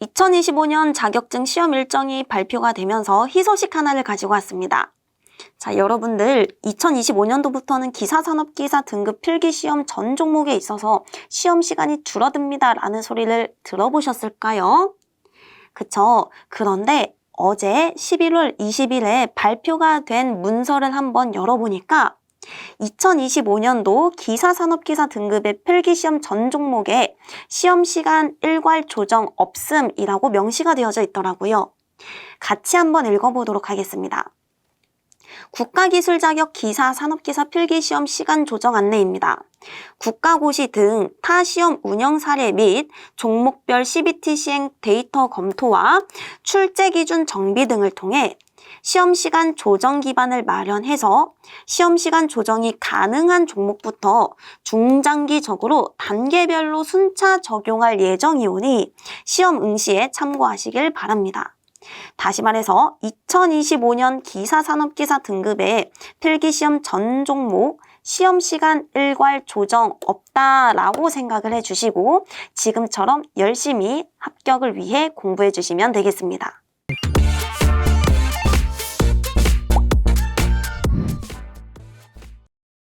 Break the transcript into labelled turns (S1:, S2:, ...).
S1: 2025년 자격증 시험 일정이 발표가 되면서 희소식 하나를 가지고 왔습니다. 자, 여러분들 2025년도부터는 기사산업기사 등급 필기시험 전 종목에 있어서 시험 시간이 줄어듭니다 라는 소리를 들어보셨을까요? 그쵸. 그런데 어제 11월 20일에 발표가 된 문서를 한번 열어보니까 2025년도 기사산업기사 등급의 필기시험 전 종목에 시험 시간 일괄 조정 없음이라고 명시가 되어져 있더라고요. 같이 한번 읽어보도록 하겠습니다. 국가기술 자격 기사 산업기사 필기시험 시간 조정 안내입니다. 국가고시 등 타 시험 운영 사례 및 종목별 CBT 시행 데이터 검토와 출제 기준 정비 등을 통해 시험 시간 조정 기반을 마련해서 시험 시간 조정이 가능한 종목부터 중장기적으로 단계별로 순차 적용할 예정이오니 시험 응시에 참고하시길 바랍니다. 다시 말해서 2025년 기사산업기사 등급의 필기시험 전 종목 시험 시간 일괄 조정 없다라고 생각을 해주시고 지금처럼 열심히 합격을 위해 공부해 주시면 되겠습니다.